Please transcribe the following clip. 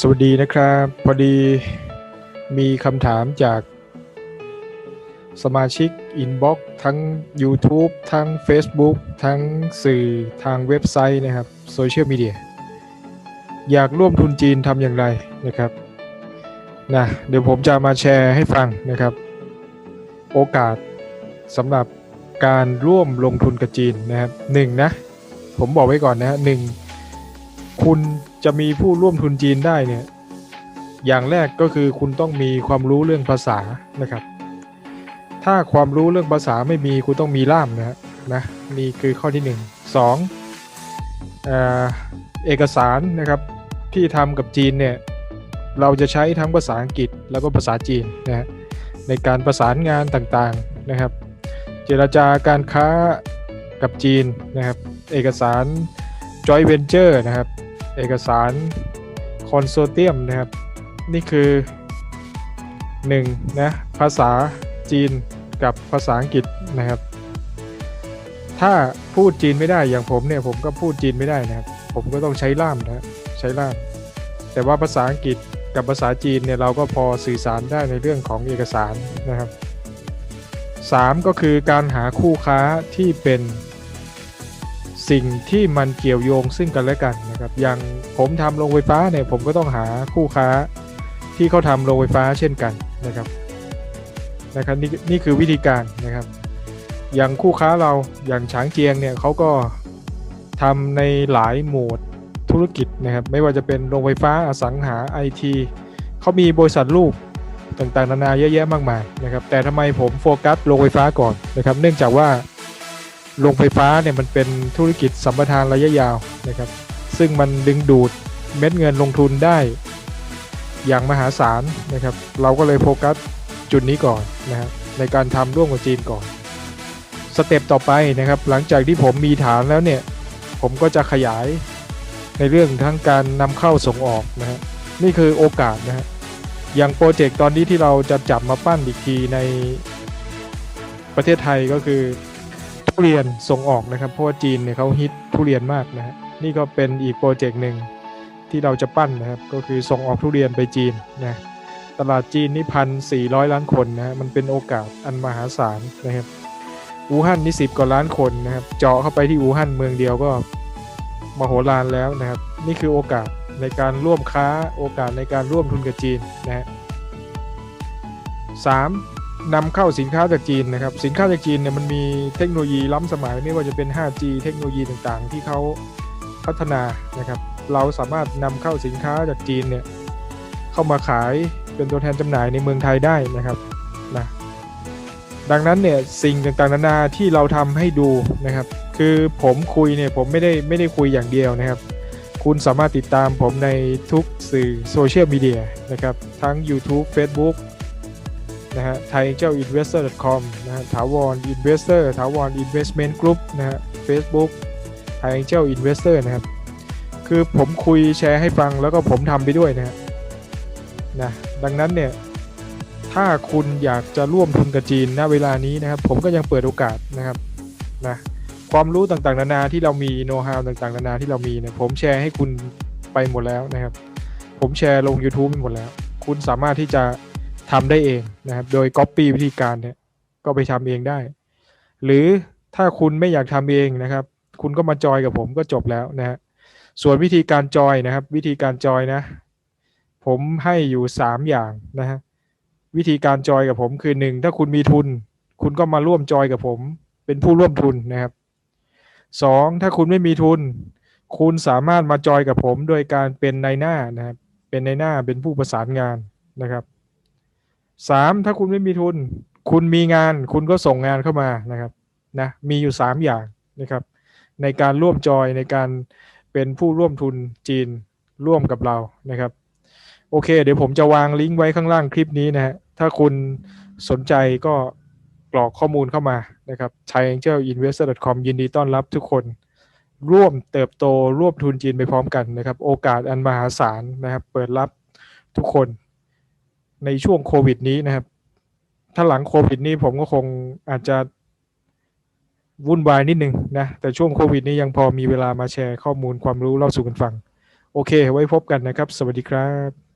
สวัสดีนะครับ พอดีมีคำถามจากสมาชิกอินบ็อกทั้ง YouTube ทั้ง Facebook ทั้งสื่อทางเว็บไซต์นะครับโซเชียลมีเดียอยากร่วมทุนจีนทำอย่างไรนะครับนะเดี๋ยวผมจะมาแชร์ให้ฟังนะครับ โอกาสสำหรับการร่วมลงทุนกับจีนนะครับหนึ่งนะ ผมบอกไว้ก่อนนะฮะหนึ่ง คุณจะมีผู้ร่วมทุนจีนได้เนี่ยอย่างแรกก็คือคุณต้องมีความรู้เรื่องภาษานะครับ ถ้าความรู้เรื่องภาษาไม่มีคุณต้องมีล่ามนะนะนี่คือข้อที่หนึ่งสองเอ่อเอกสารนะครับที่ทำกับจีนเนี่ยเราจะใช้ทั้งภาษาอังกฤษแล้วก็ภาษาจีนนะฮะในการประสานงานต่างๆนะครับ เจรจาการค้ากับจีนนะครับ เอกสาร joint venture นะครับ เอกสารคอนโซเทียมนะครับ นี่คือ 1 นะภาษาจีนกับภาษาอังกฤษนะครับ ถ้าพูดจีนไม่ได้อย่างผมเนี่ยผมก็พูดจีนไม่ได้นะครับ ผมก็ต้องใช้ล่ามนะใช้ล่าม แต่ว่าภาษาอังกฤษกับภาษาจีนเนี่ยเราก็พอสื่อสารได้ในเรื่องของเอกสารนะครับ 3 ก็คือการหาคู่ค้าที่เป็น สิ่งที่มันเกี่ยวโยงซึ่งกันและกันนะครับ อย่างผมทำโรงไฟฟ้าเนี่ยผมก็ต้องหาคู่ค้าที่เขาทำโรงไฟฟ้าเช่นกันนะครับนะครับนี่นี่คือวิธีการนะครับ อย่างคู่ค้าเราอย่างฉางเจียงเนี่ยเขาก็ทำในหลายโหมดธุรกิจนะครับ ไม่ว่าจะเป็นโรงไฟฟ้าอสังหาไอทีเขามีบริษัทลูกต่างๆ นานาเยอะแยะมากมายนะครับ แต่ทำไมผมโฟกัสโรงไฟฟ้าก่อนนะครับ เนื่องจากว่า โรงไฟฟ้าเนี่ยมันเป็นธุรกิจสัมปทานระยะยาวนะครับ ซึ่งมันดึงดูดเม็ดเงินลงทุนได้ อย่างมหาศาลนะครับ เราก็เลยโฟกัสจุดนี้ก่อนนะครับในการทำร่วมกับจีนก่อน สเต็ปต่อไปนะครับ หลังจากที่ผมมีฐานแล้วเนี่ย ผมก็จะขยายในเรื่องทั้งการนำเข้าส่งออกนะฮะนี่คือโอกาสนะฮะอย่างโปรเจกต์ตอนนี้ที่เราจะจับมาปั้นอีกทีในประเทศไทยก็คือ เรียนส่งออกนะครับ เพราะว่าจีนเนี่ยเขาฮิตทุเรียนมากนะฮะนี่ก็เป็นอีกโปรเจกต์หนึ่งที่เราจะปั้นนะครับ ก็คือส่งออกทุเรียนไปจีนนะตลาดจีนนี่พันสี่ร้อยล้านคนนะฮะมันเป็นโอกาสอันมหาศาลนะครับอู่ฮั่นนี่สิบกว่าล้านคนนะครับ เจาะเข้าไปที่อู่ฮั่นเมืองเดียวก็มโหฬารแล้วนะครับ นี่คือโอกาสในการร่วมค้าโอกาสในการร่วมทุนกับจีนนะฮะสาม นำเข้าสินค้าจากจีนนะครับ สินค้าจากจีนเนี่ยมันมีเทคโนโลยีล้ำสมัยไม่ว่าจะเป็น 5G เทคโนโลยีต่างๆ ที่เขาพัฒนานะครับ เราสามารถนำเข้าสินค้าจากจีนเนี่ยเข้ามาขายเป็นตัวแทนจำหน่ายในเมืองไทยได้นะครับนะดังนั้นเนี่ยสิ่งต่างๆนานาที่เราทำให้ดูนะครับ คือผมคุยเนี่ยผมไม่ได้ไม่ได้คุยอย่างเดียวนะครับ คุณสามารถติดตามผมในทุกสื่อโซเชียลมีเดียนะครับ ทั้ง YouTube Facebook นะฮะ thaiangelinvestor.com นะฮะถาวร investor ถาวร investment group นะฮะ Facebook Thai Angel Investor นะครับ คือผมคุยแชร์ให้ฟังแล้วก็ผมทำไปด้วยนะฮะนะดังนั้นเนี่ย ถ้าคุณอยากจะร่วมทุนกับจีนณเวลานี้นะครับ ผมก็ยังเปิดโอกาสนะครับนะความรู้ต่างๆ นานาที่เรามีโน้ตฮาวต่างๆ นานาที่เรามีเนี่ยผมแชร์ให้คุณไปหมดแล้วนะครับ ผมแชร์ลง YouTube ไปหมดแล้ว คุณสามารถที่จะ ทำได้เองนะครับ โดย Copy วิธีการเนี่ย ก็ไปทำเองได้ หรือถ้าคุณไม่อยากทำเองนะครับ คุณก็มาจอยกับผมก็จบแล้วนะฮะส่วนวิธีการจอยนะครับ วิธีการจอยนะ ผมให้อยู่ 3 อย่างนะฮะวิธีการจอยกับผมคือหนึ่งถ้าคุณมีทุน คุณก็มาร่วมจอยกับผม เป็นผู้ร่วมทุนนะครับสองถ้าคุณไม่มีทุน คุณสามารถมาจอยกับผมโดยการเป็นนายหน้านะครับ เป็นนายหน้าเป็นผู้ประสานงานนะครับ สามถ้าคุณไม่มีทุน คุณมีงานคุณก็ส่งงานเข้ามานะครับนะมีอยู่สามอย่างนะครับในการร่วมจอยในการเป็นผู้ร่วมทุนจีนร่วมกับเรานะครับ โอเค เดี๋ยวผมจะวางลิงก์ไว้ข้างล่างคลิปนี้นะฮะถ้าคุณสนใจก็กรอกข้อมูลเข้ามานะครับ thaiangelinvestor.com ยินดีต้อนรับทุกคน ร่วมเติบโตร่วมทุนจีนไปพร้อมกันนะครับ โอกาสอันมหาศาลนะครับ เปิดรับทุกคน ในช่วงโควิดนี้นะครับ ถ้าหลังโควิดนี้ผมก็คงอาจจะวุ่นวายนิดนึงนะ แต่ช่วงโควิดนี้ยังพอมีเวลามาแชร์ข้อมูลความรู้เล่าสู่กันฟัง โอเค ไว้พบกันนะครับ สวัสดีครับ